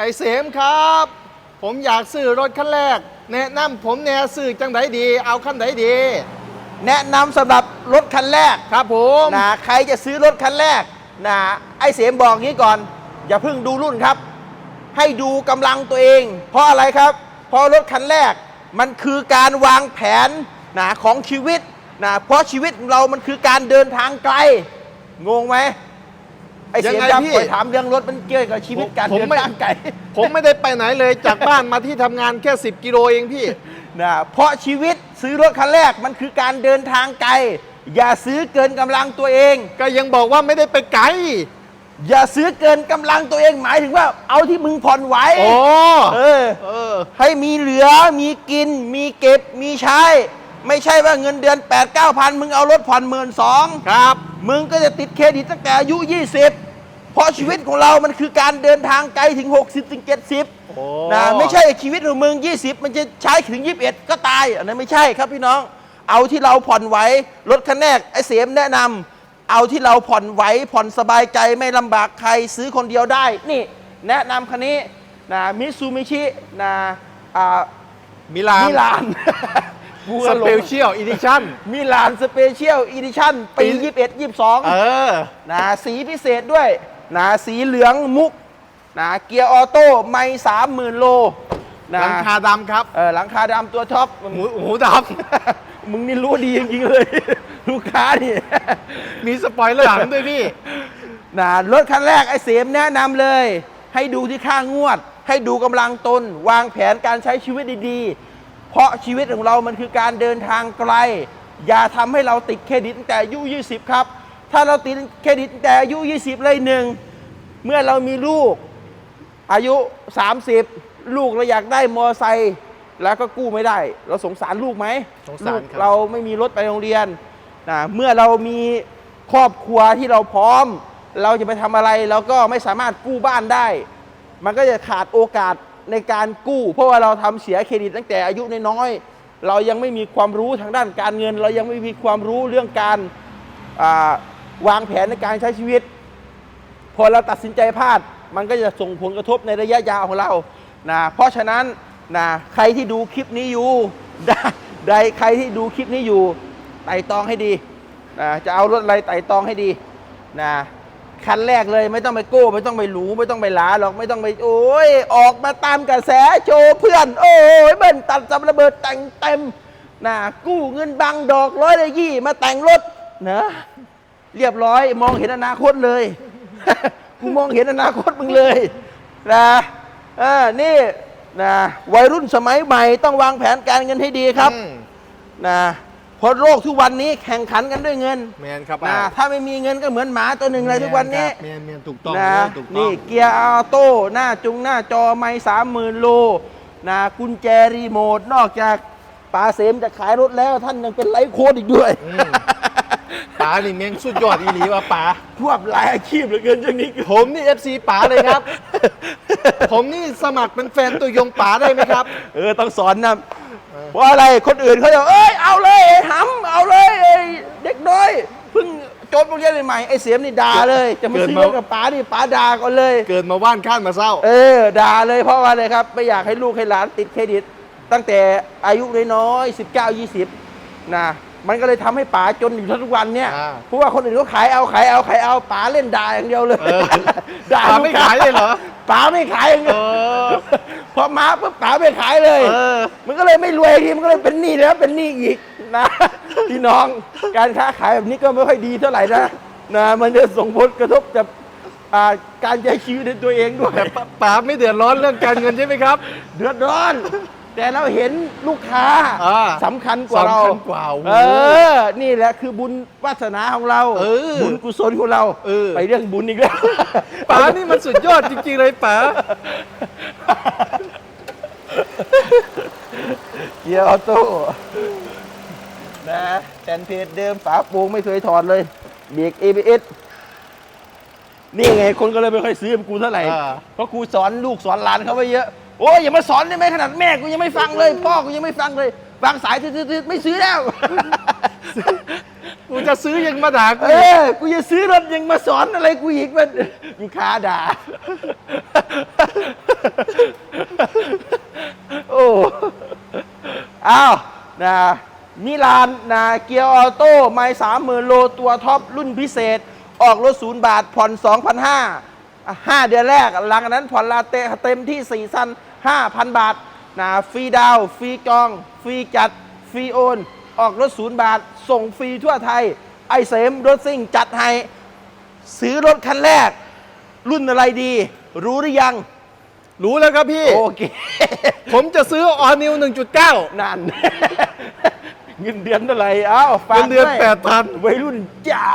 ไอเสมครับ ผมอยากซื้อรถคันแรก แนะนำผมแน่ซื้อจังไดดี เอาคันไดดี แนะนำสำหรับรถคันแรกครับผมนะใครจะซื้อรถคันแรกนะไอเสมบอกงี้ก่อน อย่าเพิ่งดูรุ่นครับ ให้ดูกำลังตัวเอง เพราะอะไรครับ เพราะรถคันแรกมันคือการวางแผนนะของชีวิตนะเพราะชีวิตเรามันคือการเดินทางไกลงงไหม ไอเสียยังงไงครับพี่คอยถามเรื่องรถมันเกี่ยวกับชีวิตการผมเดินไม่ทางไกล ผมไม่ได้ไปไหนเลยจากบ้านมาที่ทำงานแค่ 10 กิโลเองพี่ นะเพราะชีวิตซื้อรถคันแรกมันคือการเดินทางไกล อย่าซื้อเกินกำลังตัวเอง ก็ยังบอกว่าไม่ได้ไปไกล อย่าซื้อเกินกำลังตัวเองหมายถึงว่าเอาที่มึงผ่อนไหวโอ้เออ เออ ให้มีเหลือมีกิน มีเก็บมีใช้ ไม่ใช่ว่าเงินเดือน 8 9 0 0 0 มึงเอารถผ่อนหมื่นสองครับ มึงก็จะติดเครดิตตั้งแต่อายุ 20 เพราะชีวิตของเรามันคือการเดินทางไกลถึง 60 ถึง 70โอ้นะไม่ใช่ชีวิตของมึง 20 มันจะใช้ถึง 21 ก็ตาย อันนั้นไม่ใช่ครับพี่น้อง เอาที่เราผ่อนไหวรถคันแรกไอ้เสียมแนะนำเอาที่เราผ่อนไหวผ่อนสบายใจไม่ลำบากใครซื้อคนเดียวได้ นี่ แนะนำคันนี้นะมิซูมิชินะอ่ามิลาน มิลาน สเปเชียลอีดิชั่น มิลานสเปเชียลอีดิชั่นปี ปี 21 เอ22อ นะสีพิเศษด้วยนะสีเหลืองมุกนะเกียร์ออโต้ไม่สามหมื่นโลนะหลังคาดำครับเออหลังคาดำตัวท็อป หูหูดมึงนี่รู้ดีจริงๆเลย ลูกค้านี่ำ มีสปอยเลอร์หลังด้วยพี่ นะรถคันแรกไอ้เสมแนะนำเลย ให้ดูที่ค่างวด ให้ดูกำลังตน วางแผนการใช้ชีวิตดีๆ เพราะชีวิตของเรามันคือการเดินทางไกล อย่าทำให้เราติดเครดิตตั้งแต่อายุ 20 ครับ ถ้าเราติดเครดิตตั้งแต่อายุ 20 เลยหนึ่งเมื่อเรามีลูกอายุ 30 ลูกเราอยากได้มอไซค์แล้วก็กู้ไม่ได้ เราสงสารลูกไหมสงสารลูกครับเราไม่มีรถไปโรงเรียนนะเมื่อเรามีครอบครัวที่เราพร้อม เราจะไปทำอะไรเราก็ไม่สามารถกู้บ้านได้ มันก็จะขาดโอกาส ในการกู้ เพราะว่าเราทำเสียเครดิตตั้งแต่อายุน้อยๆเรายังไม่มีความรู้ทางด้านการเงิน เรายังไม่มีความรู้เรื่องการาวางแผนในการใช้ชีวิต พอเราตัดสินใจพลาด มันก็จะส่งผลกระทบในระยะยาวของเรานะเพราะฉะนั้นนะใครที่ดูคลิปนี้อยู่ได้ใดใครที่ดูคลิปนี้อยู่ไต่ตองให้ดีนะจะเอารถอะไรไต่ตองให้ดีนะ คันแรกเลยไม่ต้องไปโก้ไม่ต้องไปหรูไม่ต้องไปหลาหรอกไม่ต้องไปโอ้ยออกมาตามกระแสโชว์เพื่อน โอ้ยเบิ้ลตัดจับระเบิดแต่งเต็มนะกู้เงินบังดอกร้อยละยี่มาแต่งรถนะเรียบร้อยมองเห็นอนาคตเลยกูมองเห็นอนาคตมึงเลยนะเออนี่นะวัยรุ่นสมัยใหม่ต้องวางแผนการเงินให้ดีครับอืมนะ เพราะโลกทุกวันนี้แข่งขันกันด้วยเงินแมนครับนะถ้าไม่มีเงินก็เหมือนหมาตัวหนึ่งเลยทุกวันนี้แมนแมนถูกต้องนะเลยถูกต้องนี่เกียร์ออโต้หน้าจุงหน้าจอไม่สามหมื่นโลนะกุญแจรีโมทนอกจากป๋าเสมจะขายรถแล้วท่านยังเป็นไลฟ์โค้ดอีกด้วยอืมป๋านี่เมงสุดยอดอีหลีว่ะป๋าควบหลายอาชีพเหลือเกินช่วงนี้ ผมนี่ FC ป๋าเลยครับ ผมนี่สมัครเป็นแฟนตัวยงป๋าได้ไหมครับ เออ ต้องสอนนะ เพราะอะไรคนอื่นเขาจะเอ้ยเอาเลยไอ้หำเอาเลยไอ้เด็กน้อยเพิ่งจบโรงเรียนใหม่ๆไอ้เสียมนี่ด่าเลย จะมาเกิดซื้อมารถกับป๋านี่ป๋าด่าก่อนเลย เกิดมาว่านข้านมาเศร้า เออด่าเลยเพราะว่าอะไรครับไม่อยากให้ลูกให้หลานติดเครดิต ตั้งแต่อายุน้อยๆ19 20นะมันก็เลยทำให้ป๋าจนอยู่ทุกวันเนี่ยอ่าเพราะว่าคนอื่นเขาขายเอาขายเอาขายเอาป๋าเล่นด่าอย่างเดียวเลยเออด่าป๋าไม่ขายเลยเหรอป๋าไม่ขายอย่างเดีเอยว อพอมาปุ๊บป๋าไม่ขายเลย เออ มันก็เลยไม่รวยทีมันก็เลยเป็นหนี้แล้วเป็นหนี้อีกนะ พี่น้องการค้าขายแบบนี้ก็ไม่ค่อยดีเท่าไหร่นะนะมันจะส่งผลกระทบกับอ่าการใช้ชีวิตในตัวเองด้วย แต่ป๋าป๋าไม่เดือดร้อนเรื่องการเงินใช่ไหมครับ เดือดร้อน แต่เราเห็นลูกค้าอ่าสำคัญกว่าเราสำคัญกว่าโอ้โหเออ นี่แหละคือบุญวาสนาของเรา เออบุญกุศลของเราเออ ไปเรื่องบุญอีกแล้วป๋านี่มันสุดยอดจริงๆเลยป๋า เกียร์ออโต้นะแผ่นเพจเดิมฝาโปร่งไม่เคยถอดเลย เบรก ABS นี่ไงคนก็เลยไม่ค่อยซื้อกับกูเท่าไหร่อ่าเพราะกูสอนลูกสอนหลานเขาไว้เยอะ โอ้ยอย่ามาสอนได้ไหมขนาดแม่กูยังไม่ฟังเลย พ่อกูยังไม่ฟังเลยบางสายทืดๆๆไม่ซื้อแล้ว กูจะซื้อยังมาด่ากูเออกูจะซื้อรถยังมาสอนอะไรกูอีกมันลูกค้าด่า อ้าวนะมิลานนะเกียร์ออโต้ไม่สามหมื่นโลตัวท็อปรุ่นพิเศษ ออกรถศูนย์บาทผ่อน2,500 5 เดือนแรก หลังนั้นผ่อนลาเตเต็มที่4ซัน5,000 บาทนะฟรีดาว ฟรีกอง ฟรีจัด ฟรีโอน ออกรถศูนย์บาท ส่งฟรีทั่วไทย ไอเสมรถซิ่งจัดให้ ซื้อรถคันแรก รุ่นอะไรดี รู้หรือยัง รู้แล้วครับพี่ โอเค ผมจะซื้อออนิว1.9 นั่น เงินเดือนเท่าไหร่เอ้าฝากเงินเดือนด้วย8,000 วัยรุ่นจ๋า